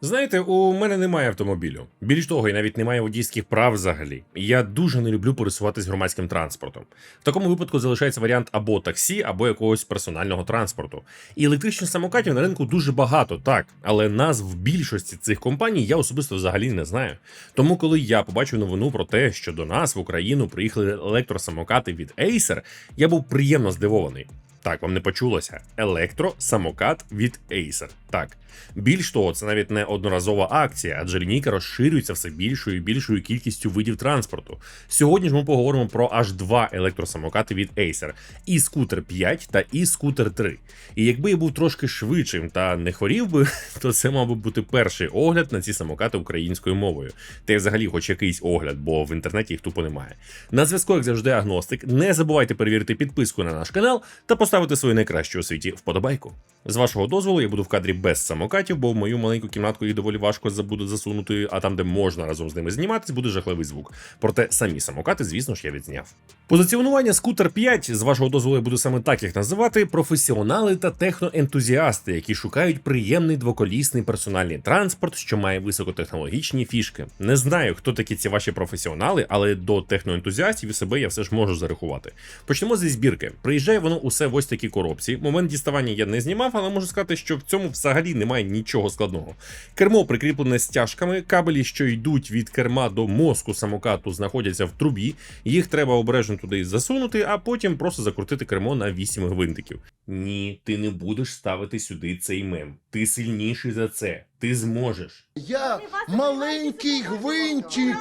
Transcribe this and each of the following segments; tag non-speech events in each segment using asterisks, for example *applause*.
Знаєте, у мене немає автомобілю. Більш того, і навіть немає водійських прав взагалі. Я дуже не люблю пересуватись громадським транспортом. В такому випадку залишається варіант або таксі, або якогось персонального транспорту. І електричних самокатів на ринку дуже багато, так, але назв більшості цих компаній я особисто взагалі не знаю. Тому, коли я побачив новину про те, що до нас в Україну приїхали електросамокати від Acer, я був приємно здивований. Так, вам не почулося. Електросамокат від Acer. Так. Більш того, це навіть не одноразова акція, адже лінійка розширюється все більшою і більшою кількістю видів транспорту. Сьогодні ж ми поговоримо про аж два електросамокати від Acer: і скутер 5 та і скутер 3. І якби я був трошки швидшим та не хворів би, *laughs* то це мав би бути перший огляд на ці самокати українською мовою. Та й взагалі, хоч якийсь огляд, бо в інтернеті їх тупо немає. На зв'язку, як завжди, агностик. Не забувайте перевірити підписку на наш канал та поставити свою найкращу у світі вподобайку. З вашого дозволу я буду в кадрі без самокатів, бо в мою маленьку кімнатку їх доволі важко забуде засунути, а там, де можна разом з ними зніматись, буде жахливий звук. Проте самі самокати, звісно ж, я відзняв. Позиціонування скутер 5, з вашого дозволу я буду саме так їх називати, професіонали та техноентузіасти, які шукають приємний двоколісний персональний транспорт, що має високотехнологічні фішки. Не знаю, хто такі ці ваші професіонали, але до техноентузіастів і себе я все ж можу зарахувати. Почнемо зі збірки. Приїжджає воно усе в ось такій коробці. Момент діставання я не знімав, але можу сказати, що в цьому взагалі немає нічого складного. Кермо прикріплене стяжками, кабелі, що йдуть від керма до мозку самокату, знаходяться в трубі. Їх треба обережно туди засунути, а потім просто закрутити кермо на 8 гвинтиків. Ні, ти не будеш ставити сюди цей мем. Ти сильніший за це. Ти зможеш. Я маленький гвинтик.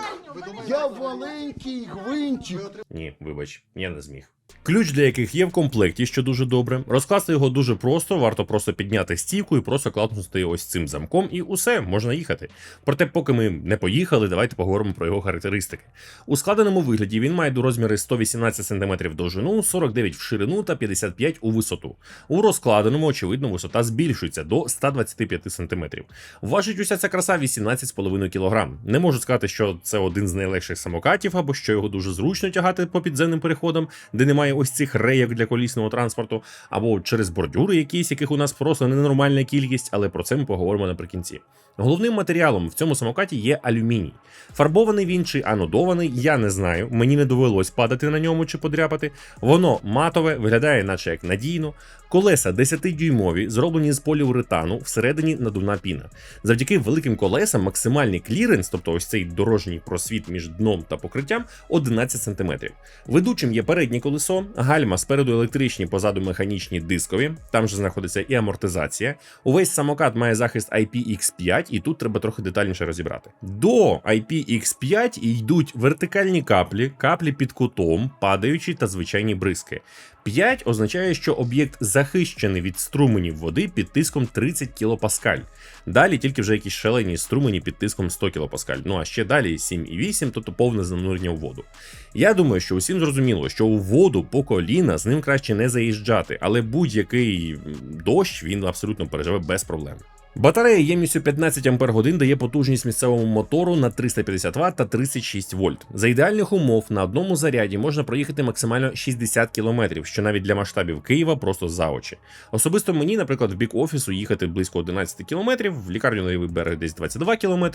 Я маленький гвинтик. Ні, вибач, я не зміг. Ключ для яких є в комплекті, що дуже добре. Розкласти його дуже просто, варто просто підняти стійку і просто класнути ось цим замком, і усе, можна їхати. Проте, поки ми не поїхали, давайте поговоримо про його характеристики. У складеному вигляді він має до розміри 118 см в довжину, 49 в ширину та 55 у висоту. У розкладеному, очевидно, висота збільшується до 125 см. Важить уся ця краса 18,5 кг. Не можу сказати, що це один з найлегших самокатів, або що його дуже зручно тягати по підземним переходам, де немає ось цих рейок для колісного транспорту, або через бордюри якісь, яких у нас просто ненормальна кількість, але про це ми поговоримо наприкінці. Головним матеріалом в цьому самокаті є алюміній. Фарбований він чи анодований, я не знаю. Мені не довелось падати на ньому чи подряпати. Воно матове, виглядає, наче як надійно. Колеса 10-дюймові, зроблені з поліуретану, всередині надувна піна. Завдяки великим колесам максимальний кліренс, тобто ось цей дорожній просвіт між дном та покриттям, 11 см. Ведучим є переднє колесо, гальма спереду електричні, позаду механічні дискові, там же знаходиться і амортизація. Увесь самокат має захист IPX5, і тут треба трохи детальніше розібрати. До IPX5 йдуть вертикальні каплі, каплі під кутом, падаючі та звичайні бризки. 5 означає, що об'єкт захищений від струменів води під тиском 30 кПа. Далі тільки вже якісь шалені струмені під тиском 100 кілопаскаль. Ну а ще далі 7,8, тобто повне занурення у воду. Я думаю, що усім зрозуміло, що у воду по коліна з ним краще не заїжджати, але будь-який дощ він абсолютно переживе без проблем. Батарея ємністю 15 Ах дає потужність місцевому мотору на 350 Вт та 36 вольт. За ідеальних умов на одному заряді можна проїхати максимально 60 км, що навіть для масштабів Києва просто за очі. Особисто мені, наприклад, в бік офісу їхати близько 11 км, в лікарню на лівий берег десь 22 км.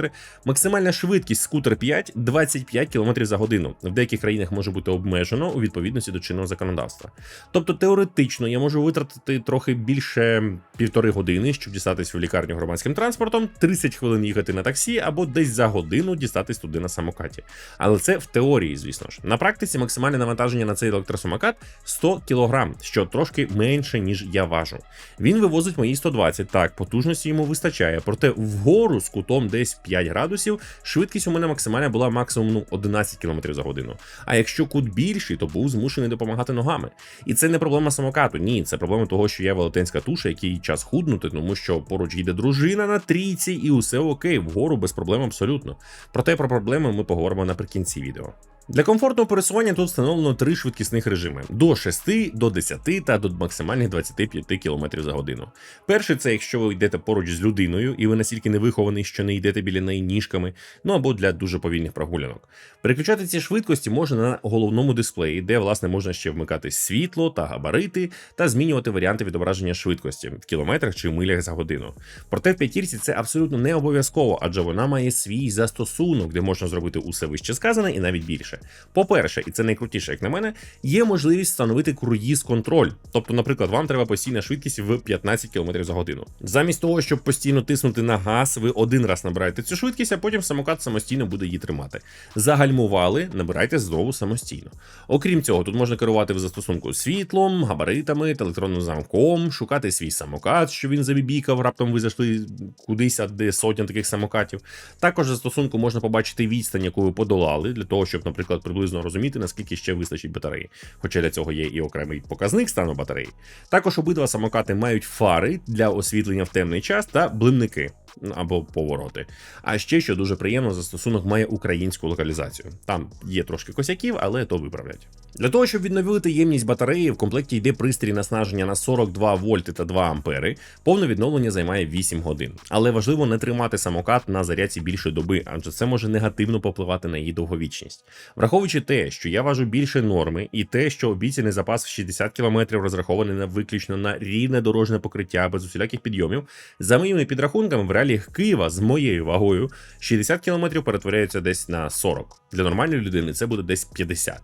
Максимальна швидкість скутер 5 25 км за годину. В деяких країнах може бути обмежено у відповідності до чинного законодавства. Тобто теоретично я можу витратити трохи більше півтори години, щоб дістатись в лікарню громадським транспортом, 30 хвилин їхати на таксі або десь за годину дістатись туди на самокаті. Але це в теорії, звісно ж. На практиці максимальне навантаження на цей електросамокат 100 кг, що трошки менше, ніж я важу. Він вивозить мої 120, так, потужності йому вистачає, проте вгору з кутом десь 5 градусів швидкість у мене максимальна була максимум ну, 11 км за годину. А якщо кут більший, то був змушений допомагати ногами. І це не проблема самокату, ні, це проблема того, що є велетенська туша, який час худнути, тому що поруч їде дружина на трійці, і усе окей, вгору без проблем абсолютно. Проте про проблеми ми поговоримо наприкінці відео. Для комфортного пересування тут встановлено три швидкісних режими: до 6, до 10 та до максимальних 25 км за годину. Перший це якщо ви йдете поруч з людиною, і ви настільки не вихований, що не йдете біля неї ніжками, ну або для дуже повільних прогулянок. Переключати ці швидкості можна на головному дисплеї, де власне можна ще вмикати світло та габарити, та змінювати варіанти відображення швидкості в кілометрах чи милях за годину. Проте в п'ятірці це абсолютно не обов'язково, адже вона має свій застосунок, де можна зробити усе вище сказане і навіть більше. По-перше, і це найкрутіше, як на мене, є можливість встановити круїз контроль. Тобто, наприклад, вам треба постійна швидкість в 15 км за годину. Замість того, щоб постійно тиснути на газ, ви один раз набираєте цю швидкість, а потім самокат самостійно буде її тримати. Загальмували, набирайте знову самостійно. Окрім цього, тут можна керувати в застосунку світлом, габаритами та електронним замком, шукати свій самокат, що він забібікав, раптом ви зайшли кудись, де сотня таких самокатів. Також застосунку можна побачити відстань, яку ви подолали, для того, щоб, наприклад, приблизно розуміти, наскільки ще вистачить батареї. Хоча для цього є і окремий показник стану батареї. Також обидва самокати мають фари для освітлення в темний час та блимники. Або повороти. А ще що дуже приємно, застосунок має українську локалізацію. Там є трошки косяків, але то виправлять. Для того, щоб відновити ємність батареї, в комплекті йде пристрій наснаження на 42 вольти та 2 ампери. Повне відновлення займає 8 годин. Але важливо не тримати самокат на зарядці більше доби, адже це може негативно попливати на її довговічність. Враховуючи те, що я важу більше норми, і те, що обіцяний запас в 60 км розрахований на виключно на рівне дорожне покриття без усіляких підйомів, за моїми підрахунками, в реаліях Києва з моєю вагою 60 км перетворяються десь на 40. Для нормальної людини це буде десь 50.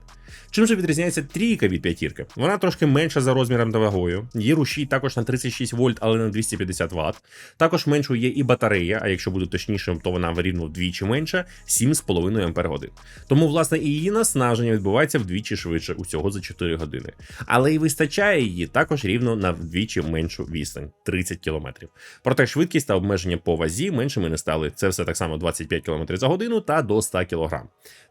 Чим же відрізняється трійка від п'ятірки? Вона трошки менша за розміром та вагою. Її рушій також на 36 вольт, але на 250 Вт. Також меншою є і батарея, а якщо буде точнішим, то вона рівно вдвічі менша 7,5 Ампер годин. Тому, власне, і її наснаження відбувається вдвічі швидше, усього за 4 години. Але і вистачає її також рівно на вдвічі меншу відстань 30 км. Проте швидкість та обмеження по вазі меншими не стали. Це все так само 25 км за годину та до 100 кг.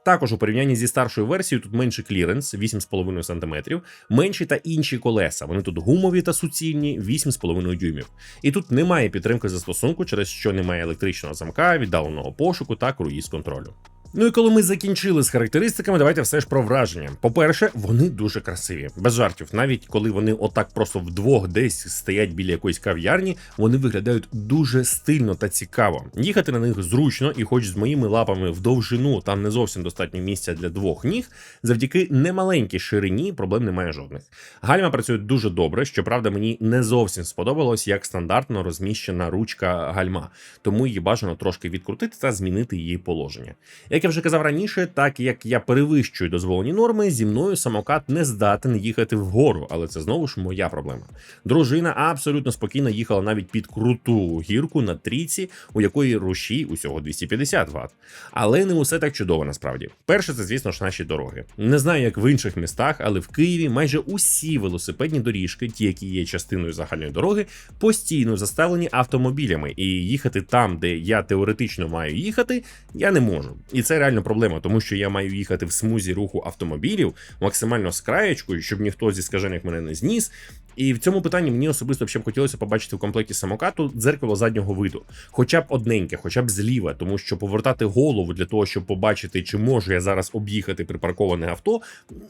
Також у порівнянні зі старшою версією тут менший кліренс 8,5 см, менші та інші колеса. Вони тут гумові та суцільні 8,5 дюймів. І тут немає підтримки застосунку, через що немає електричного замка, віддаленого пошуку та круїз контролю. Ну і коли ми закінчили з характеристиками, давайте все ж про враження. По-перше, вони дуже красиві, без жартів. Навіть коли вони отак просто вдвох десь стоять біля якоїсь кав'ярні, вони виглядають дуже стильно та цікаво. Їхати на них зручно, і хоч з моїми лапами в довжину там не зовсім достатньо місця для двох ніг, завдяки немаленькій ширині проблем немає жодних. Гальма працює дуже добре. Щоправда, мені не зовсім сподобалось, як стандартно розміщена ручка гальма, тому її бажано трошки відкрутити та змінити її положення. Як я вже казав раніше, так як я перевищую дозволені норми, зі мною самокат не здатен їхати вгору, але це знову ж моя проблема. Дружина абсолютно спокійно їхала навіть під круту гірку на трійці, у якої рушій усього 250 Вт. Але не усе так чудово насправді. Перше, це звісно ж наші дороги. Не знаю, як в інших містах, але в Києві майже усі велосипедні доріжки, ті, які є частиною загальної дороги, постійно заставлені автомобілями, і їхати там, де я теоретично маю їхати, я не можу. І це реально проблема, тому що я маю їхати в смузі руху автомобілів максимально з краєчкою, щоб ніхто зі скажених мене не зніс. І в цьому питанні мені особисто ще б хотілося побачити в комплекті самокату дзеркало заднього виду, хоча б одненьке, хоча б зліва, тому що повертати голову для того, щоб побачити, чи можу я зараз об'їхати припарковане авто,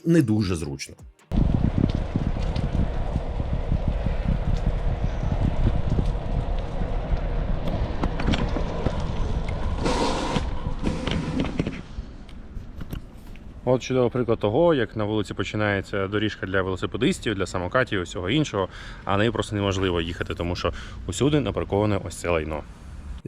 не дуже зручно. От чудовий приклад того, як на вулиці починається доріжка для велосипедистів, для самокатів і всього іншого, а нею просто неможливо їхати, тому що усюди напарковане ось це лайно.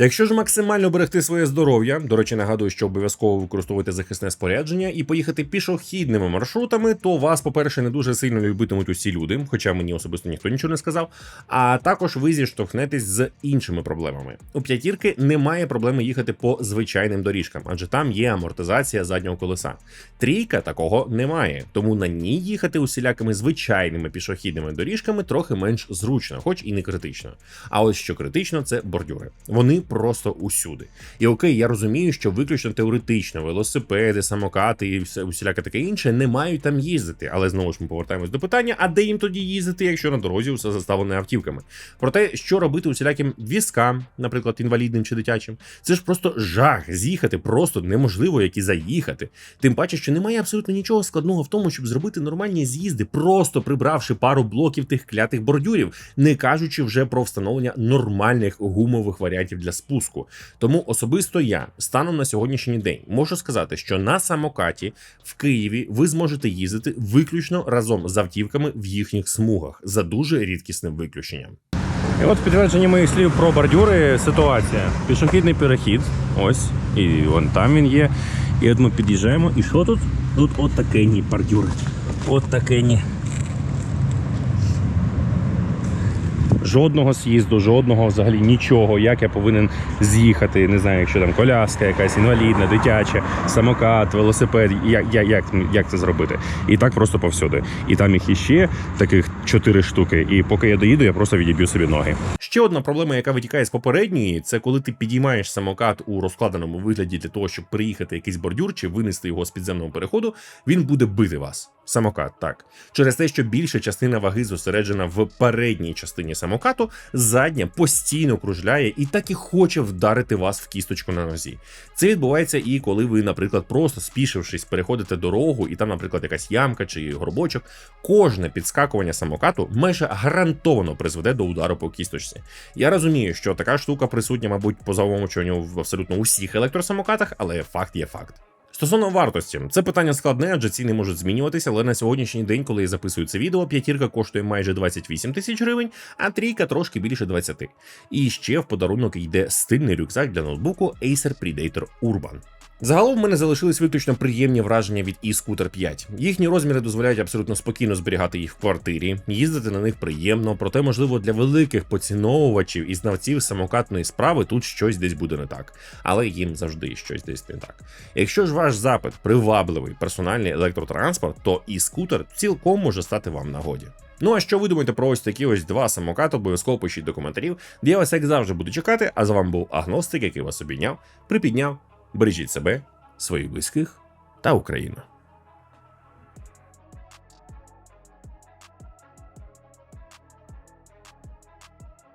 Якщо ж максимально берегти своє здоров'я, до речі, нагадую, що обов'язково використовувати захисне спорядження і поїхати пішохідними маршрутами, то вас, по-перше, не дуже сильно любитимуть усі люди, хоча мені особисто ніхто нічого не сказав. А також ви зіштовхнетесь з іншими проблемами. У п'ятірки немає проблеми їхати по звичайним доріжкам, адже там є амортизація заднього колеса. Трійка такого немає, тому на ній їхати усілякими звичайними пішохідними доріжками трохи менш зручно, хоч і не критично. А ось що критично, це бордюри. Вони просто усюди. І окей, я розумію, що виключно теоретично велосипеди, самокати і все усіляке таке інше не мають там їздити. Але знову ж ми повертаємось до питання: а де їм тоді їздити, якщо на дорозі все заставлене автівками? Про те, що робити усіляким візкам, наприклад, інвалідним чи дитячим, це ж просто жах. З'їхати просто неможливо, як і заїхати. Тим паче, що немає абсолютно нічого складного в тому, щоб зробити нормальні з'їзди, просто прибравши пару блоків тих клятих бордюрів, не кажучи вже про встановлення нормальних гумових варіантів для спуску. Тому особисто я станом на сьогоднішній день можу сказати, що на самокаті в Києві ви зможете їздити виключно разом з автівками в їхніх смугах за дуже рідкісним виключенням. І от в підтвердженні моїх слів про бордюри ситуація. Пішохідний перехід. Ось. І вон там він є. І от ми під'їжджаємо. І що тут? Тут от такенні бордюри. От Жодного з'їзду, жодного взагалі нічого, як я повинен з'їхати. Не знаю, якщо там коляска, якась інвалідна, дитяча, самокат, велосипед. Як, як, як, як це зробити? І так просто повсюди. І там їх іще таких чотири штуки. І поки я доїду, я просто відіб'ю собі ноги. Ще одна проблема, яка витікає з попередньої, це коли ти підіймаєш самокат у розкладеному вигляді для того, щоб приїхати якийсь бордюр чи винести його з підземного переходу, він буде бити вас. Самокат, так. Через те, що більша частина ваги зосереджена в передній частині самокату, задня постійно кружляє і так і хоче вдарити вас в кісточку на нозі. Це відбувається і коли ви, наприклад, просто спішившись, переходите дорогу, і там, наприклад, якась ямка чи горбочок, кожне підскакування самокату майже гарантовано призведе до удару по кісточці. Я розумію, що така штука присутня, мабуть, по замовчуванню в абсолютно усіх електросамокатах, але факт є факт. Стосовно вартості, це питання складне, адже ціни можуть змінюватися, але на сьогоднішній день, коли я записую це відео, п'ятірка коштує майже 28 тисяч гривень, а трійка трошки більше 20. І ще в подарунок йде стильний рюкзак для ноутбуку Acer Predator Urban. Загалом в мене залишились виключно приємні враження від e-Scooter 5. Їхні розміри дозволяють абсолютно спокійно зберігати їх в квартирі, їздити на них приємно, проте, можливо, для великих поціновувачів і знавців самокатної справи тут щось десь буде не так, але їм завжди щось десь не так. Якщо ж ваш запит привабливий персональний електротранспорт, то e-Scooter цілком може стати вам нагоді. Ну а що ви думаєте про ось такі ось два самокати? Обов'язково пишіть до коментарів, я вас як завжди буду чекати. А з вами був Агностик, який вас обійняв, припідняв. Бережіть себе, своїх близьких та Україну.